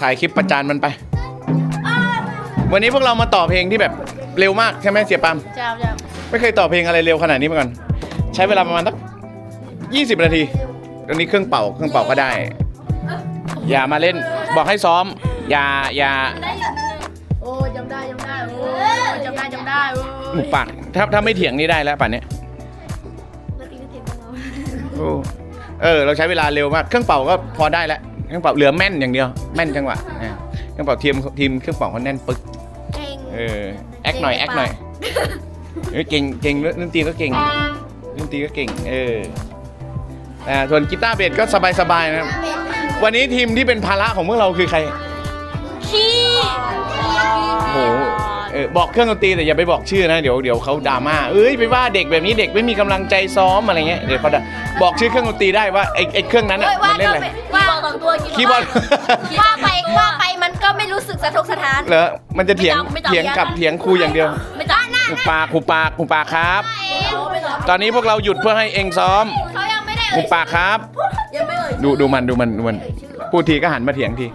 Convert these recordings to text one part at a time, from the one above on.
ถ่ายคลิปประจานมันไป วันนี้พวกเรามาต่อเพลงที่แบบเร็วมากใช่ไหมเสียปามเจ้าเจ้าไม่เคยต่อเพลงอะไรเร็วขนาดนี้มาก่อน ใช้เวลาประมาณสักยี่สิบนาทีตอนนี้เครื่องเป่าเครื่องเป่าก็ได้ อย่ามาเล่นบอกให้ซ้อม อย่าอย่าโอ้จำได้จำได้โอ้จำได้จำได้โอ้หมุกปากถ้าถ้าไม่เถียงนี่ได้แล้วป่านเนี้ยโอ้เออ เราใช้เวลาเร็วมาก เครื่องเป่าก็พอได้แล้ว เครื่องเป่าเหลือแม่นอย่างเดียวแม่นจังหวะอ่าเครื่องเป่าทีมทีมเครื่องเป่าเขาแน่นปึ๊กเก่งเออแอคหน่อยแอคหน่อยเออเก่งเก่งดนตรีก็เก่งดนตรีก็เก่งเอออ่าส่วนกีตาร์เบสก็สบายๆนะครับวันนี้ทีมที่เป็นภาระของพวกเราคือใคร ขี้โอ้โหเออบอกเครื่องดนตรีแต่อย่าไปบอกชื่อนะเดี๋ยวเดี๋ยวเขาดราม่าเอ้ยไปว่าเด็กแบบนี้เด็กไม่มีกำลังใจซ้อมอะไรเงี้ยเดี๋ยวเขาด่าบอกชื่อเครื่องดนตรีได้ว่าไอ้ไอ้เครื่องนั้นน่ะมันเล่นอะไรว่าสองตัวคีย์บอร์ด ว่าไปว่าไปมันก็ไม่รู้สึกสะทกสะท้าน เหรอมันจะเถียงไม่ต้องเถียงกับไม่ต้องเถียงครูอย่างเดียวไม่ต้องหน้าหูปากหูปากหูปากครับ ตอนนี้พวกเราหยุดเพื่อให้เองซ้อมเขายังไม่ได้หูปากครับ ยังไม่เอ่ยดูดูมันดูมันดูมันพูดทีก็หันมาเถียงที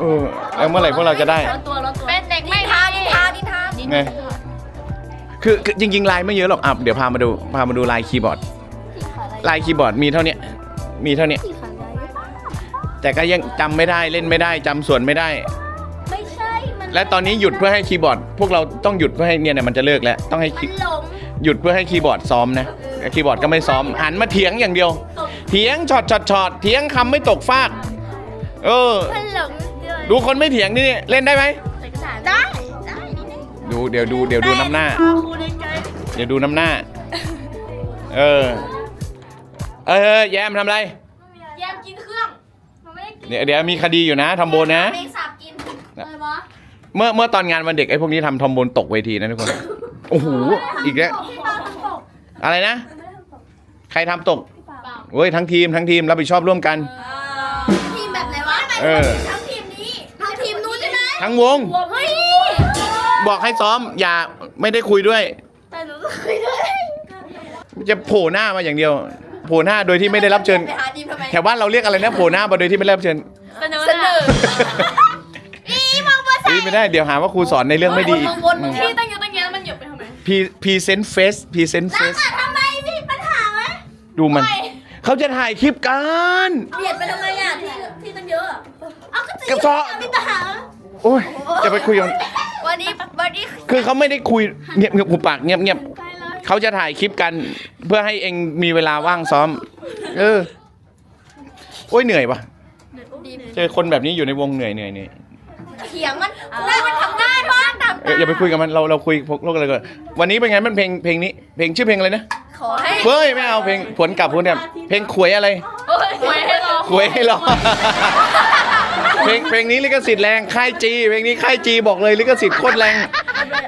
เออแล้วเมื่อไหร่พวกเราจะได้ ตัว ไงคือคือจริงๆลายไม่เยอะหรอกอะเดี๋ยวพามาดูพามาดูลายคีย์บอร์ด ลายคีย์บอร์ดมีเท่าเนี้ยมีเท่าเนี้ยแต่ก็ยังจำไม่ได้เล่นไม่ได้จำส่วนไม่ได้ ไม่ใช่มันและตอนนี้หยุดเพื่อให้คีย์บอร์ด พวกเราต้องหยุดเพื่อให้เนี่ยเนี่ยมันจะเลิกแล้วต้องให้คีมันหลงหยุดเพื่อให้คีย์บอร์ดซ้อมนะแต่คีย์บอร์ดก็ไม่ซ้อมหันมาเถียงอย่างเดียว เถียงช็อตช็อตช็อตเถียงคำไม่ตกฟาก เออ มันหลงด้วยดูคนไม่เถียงนี่เล่นได้ไหม ได้ ดูเดี๋ยวดูเดี๋ยวดูน้ำหน้าครูในใจเดี๋ยวดูน้ำหน้า เออ เออแยมทำอะไร แยมกินเครื่องมันไม่ได้กินเดี๋ยวเดี๋ยวมีคดีอยู่นะทอมโบนนะ เมงสาบกินอะไรวะเมื่อเมื่อตอนงานวันเด็กไอ้พวกนี้ทำทอมโบนตกเวทีนะทุกคน โอ้โห อีกแล้วอะไรนะ ใครทำตกเว้ยทั้งทีมทั้งทีมรับผิดชอบร่วมกัน ทีมแบบไหนวะเออ ทั้งทีมนี้ ทั้งทีมนู้นใช่ไหมทั้งวง เฮ้ย บอกให้ซ้อม อย่าไม่ได้คุยด้วย แต่หนูก็เคยด้วยจะโผล่หน้ามาอย่างเดียว โผล่หน้าโดยที่ไม่ได้รับเชิญ ไปหาทีมทำไมแถวบ้านเราเรียกอะไรนะโผล่หน้ามาโดยที่ไม่ได้รับเชิญเสนอเสนออีมองภาษานี่ไม่ได้เดี๋ยวหาว่าครูสอนในเรื่องไม่ดีอีกวนมึงที่ตั้งเยอะตั้งแยะมันเหยียบไปทำไมพีพีเซนต์เฟสพีเซนต์เฟส ทำไมมีปัญหาไหมดูมัน เขาจะถ่ายคลิปกันเบียดไปทำไมอะที่ที่ตั้งเยอะเอาก็กระเซาะมีปัญหา โอ้ยจะไปคุยกัน วันนี้วันนี้คือเขาไม่ได้คุยเงียบเงียบหูปากเงียบเงียบเขาจะถ่ายคลิปกัน เพื่อให้เองมีเวลาว่างซ้อม เออ โอ้ยเหนื่อยปะเจอคนแบบนี้อยู่ในวงเหนื่อยเหนื่อยเหนื่อยเถียงมันหน้ามันทำหน้าท้องทำเอออย่าไปคุยกับมันเราเราคุยพวกโลกอะไรก่อนวันนี้เป็นไงมันเพลงเพลงนี้ เพลงชื่อเพลงอะไรนะขอให้เฮ้ยไม่เอาเพลงผลกลับผลเนี่ยเพลงขวยอะไรโอ้ยขอให้รอขวยให้รอ เพลงเพลงนี้ลิขสิทธิ์แรงค่ายจีเพลงนี้ค่ายจีบอกเลยลิขสิทธิ์โคตรแรง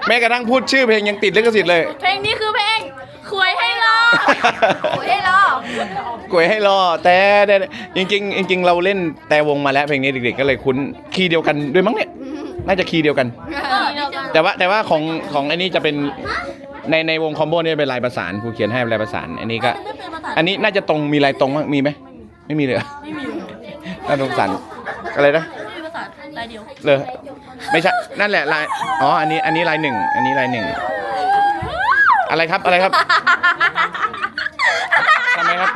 แม้กระทั่งพูดชื่อเพลงยังติดลิขสิทธิ์เลย เพลงนี้คือเพลงคุยให้รอคุยให้รอกวยให้รอแต่แต่จริงๆจริงๆเราเล่นแต่วงมาแล้วเพลงนี้เด็กๆก็เลยคุ้นคีย์เดียวกันด้วยมั้งเนี่ยน่าจะคีย์เดียวกัน แต่ว่าแต่ว่าของของอันนี้จะเป็นในในวงคอมโบนี่เป็นลายประสานครูเขียนให้เป็นลายประสาน อันนี้ก็ อันนี้น่าจะตรงมีลายตรงมั้งมีไหมไม่มีเลยเหรอไม่มีน่าสงสาร อะไรนะไม่มีภาษาลายเดียวเลยไม่ใช่นั่นแหละลายอ๋ออันนี้อันนี้ลายหนึ่งอันนี้ลายหนึ่งอะไรครับอะไรครับทำไมครับ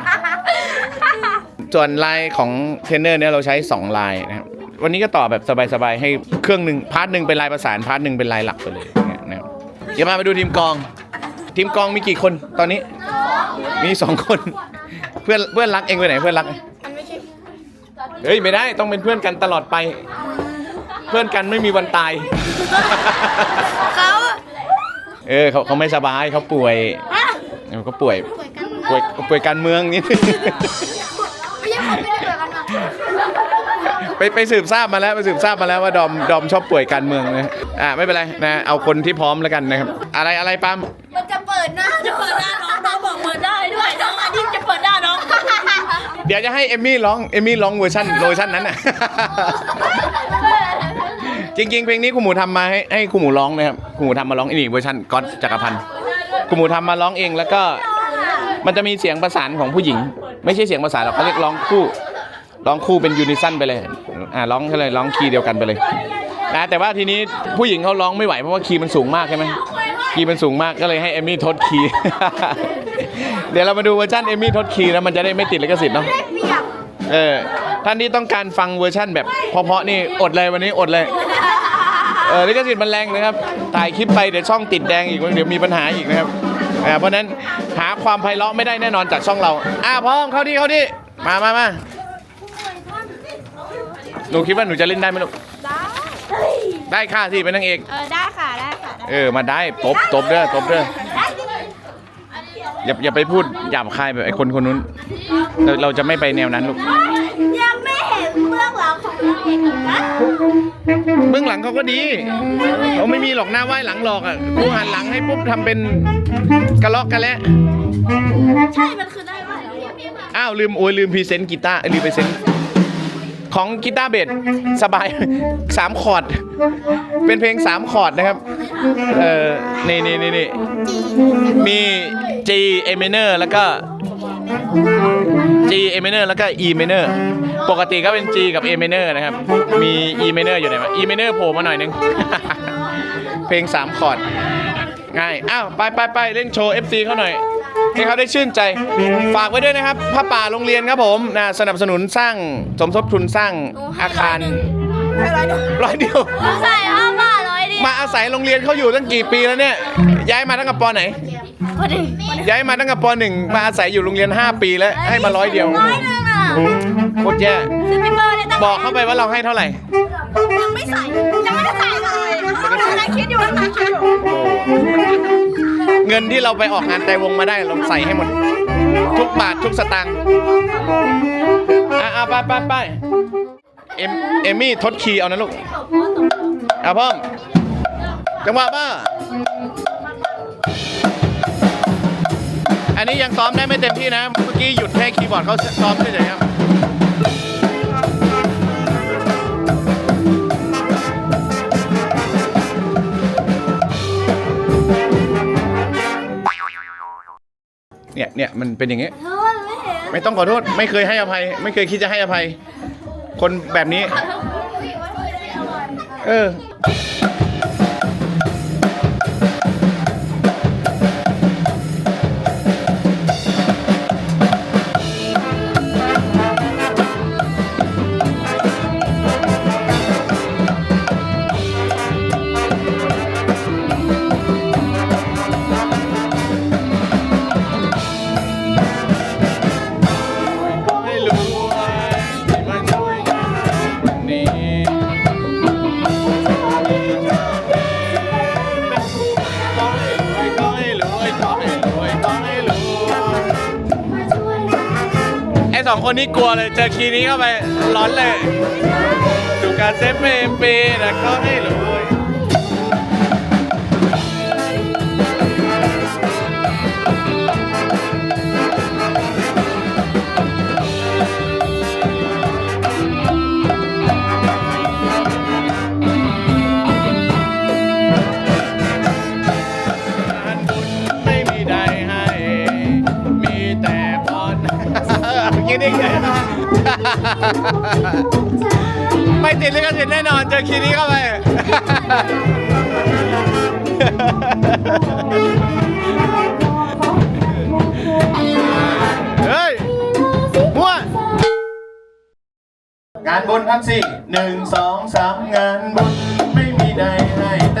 ส่วนลายของเทรนเนอร์เนี่ยเราใช้สองลายนะครับวันนี้ก็ต่อแบบสบายๆให้เครื่องหนึ่งพาร์ทหนึ่งเป็นลายประสานพาร์ทหนึ่งเป็นลายหลักไปเลยนะครับเดี๋ยวมาไปดูทีมกอง ทีมกองมีกี่คนตอนนี้ มีสองคน เพื่อนเพื่อนรักเองไปไหนเพื่อนรักมันไม่ใช่ เฮ้ยไม่ได้ต้องเป็นเพื่อนกันตลอดไป เพื่อนกันไม่มีวันตาย เขาเออเขาเขาไม่สบายเขาป่วยเออเขาป่วยป่วยป่วยการเมืองนิดนึง ไม่ใช่คนไม่ได้เกิดกันมาไปไปสืบทราบมาแล้วไปสืบทราบมาแล้วว่าดอมดอมชอบป่วยการเมืองนะอ่าไม่เป็นไรนะเอาคนที่พร้อมแล้วกันนะครับ อะไรอะไรปั๊มมันจะเปิดหน้าจะเปิดหน้าน้อง น้องบอกเปิดได้ด้วยน้องอันนี้จะเปิดหน้าน้องเดี๋ยวจะให้เอมมี่ร้องเอมมี่ร้องเวอร์ชันเวอร์ชันนั้นน่ะ จริง ๆ เพลงนี้คุณหมูทำมาให้ให้คุณหมูร้องนะครับคุณหมูทำมาร้องอีนี่เวอร์ชันก๊อตจักรพันธ์คุณหมูทำมาร้องเองแล้วก็ มันจะมีเสียงประสานของผู้หญิง ไม่ใช่เสียงประสานหรอกเขาเรียกร้องคู่ร้องคู่เป็นยูนิซันไปเลยอ่าร้องอะไรร้องคีย์เดียวกันไปเลยนะแต่ว่าทีนี้ผู้หญิงเขาร้องไม่ไหวเพราะว่าคีย์มันสูงมากใช่ไหม คีย์มันสูงมากก็เลยให้เอมมี่ทดคีย์ เดี๋ยวเรามาดูเวอร์ชันเอมมี่ทดคีย์แล้วมันจะได้ไม่ติดลิขสิทธิ์เนาะเปียกเออท่านที่ต้องการฟังเวอร์ชั่นแบบเพราะๆนี่อดเลยวันนี้อดเลยเออลิขสิทธิ์มันแรงนะครับถ่ายคลิปไปเดี๋ยวช่องติดแดงอีกเดี๋ยวมีปัญหาอีกนะครับอ่าเพราะฉะนั้นหาความไพเราะไม่ได้แน่นอนจากช่องเรา อ่าพร้อมเข้าที่เข้าที่มามามาหนูคิดว่าหนูจะเล่นได้ไหมลูกได้ค่ะสิเป็นนางเอก เออได้ค่ะได้ค่ะได้ เออมาได้ตบตบเด้อตบเด้อได้อย่าอย่าไปพูดหยาบคายแบบไอ้คนคนนู้นเราเราจะไม่ไปแนวนั้นลูกยังไม่เห็นเบื้องหลังของนางเอกเลยนะเบื้องหลังเขาก็ดีเขาไม่มีหรอกหน้าไหว้หลังหลอกอะกูหันหลังให้ปุ๊บทำเป็นกระลอกกระและใช่มันคือได้ไหมอ้าวลืมโอ้ยลืมพรีเซนต์กีตาร์เอ้ยลืมพรีเซนต์ของกีตาร์เบสสบายสามคอร์ด เป็นเพลงสามคอร์ดนะครับ เออนี่นี่นี่นี่มี G A minor แล้วก็ G A minor แล้วก็ E minor ปกติก็เป็น G กับ A minor นะครับ มี E minor อยู่ไหนวะ E minor โผล่มาหน่อยนึง เพลงสามคอร์ดง่าย อ้าว ไปไปไปเล่นโชว์ FC เขาหน่อย ให้เขาได้ชื่นใจ ฝากไว้ด้วยนะครับผ้าป่าโรงเรียนครับผมนะสนับสนุนสร้างสมทบทุนสร้างอาคารให้ร้อยหนึ่งร้อยเดียว ใส่ห้าบาทร้อยดิ มาอาศัยโรงเรียนเขาอยู่ตั้งกี่ปีแล้วเนี่ย ย้ายมาตั้งแต่ปไหน พอดีย้ายมาตั้งแต่ปหนึ่งมาอาศัยอยู่โรงเรียน 5 ปีแล้วให้มาร้อยเดียวร้อยหนึ่งอะโคตรแย่ซื้อไปเบอร์เลยตั้งบอกเข้าไปว่าเราให้เท่าไหร่ ยังไม่ใส่ยังไม่ได้ใส่เลยกำลังคิดอยู่กำลังคิดอยู่เงินที่เราไปออกงานแต่วงมาได้เราใส่ให้หมด ทุกบาททุกสตางค์อะอะไปไปไปเอ็มเอมมี่ทดคีย์เอานะลูกอะพ่อม จังหวะป้า อันนี้ยังซ้อมได้ไม่เต็มที่นะ เมื่อกี้หยุดแค่คีย์บอร์ดเขาซ้อมเฉยๆครับเนี่ยเนี่ยมันเป็นอย่างเงี้ยเฮ้ยไม่เห็นไม่ต้องขอโทษ ไม่เคยให้อภัย ไม่เคยคิดจะให้อภัย คนแบบนี้ เออ อสองคนนี้กลัวเลย เจอคีย์นี้เข้าไปร้อนเลย ดูการเซฟเปเปนะก็ให้ร ไม่ติดลิขสิทธิ์แน่นอนเจอคีย์นี้เข้าไป เฮ้ยมั่วงานบุญพันสี่หนึ่งสองสามงานบุญไม่มีใดให้แต่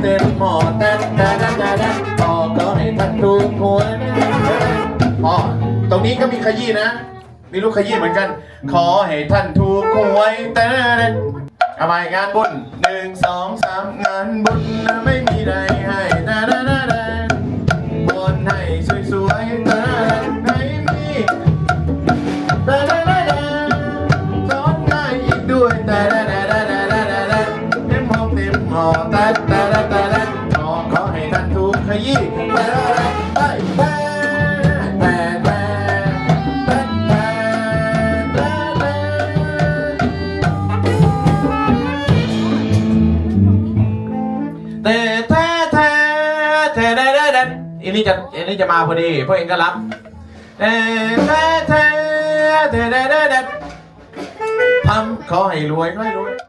เต็มหมอแต่แต่แต่แต่แต่พ่อก็ให้ท่านถูกหวยพ่อตรงนี้ก็มีขยี้นะ มีลูกขยี้เหมือนกัน ขอให้ท่านถูกหวยแต่แต่เอาไปงานบุญหนึ่งสองสามงานบุญนะไม่มีใดให้นะนะนะนะบนให้สวยๆแต่ อันนี้จะอันนี้จะมาพอดีพวกเองก็รับแต่แท้แท้แท้ได้ได้ได้ทำขอให้รวยขอให้รวย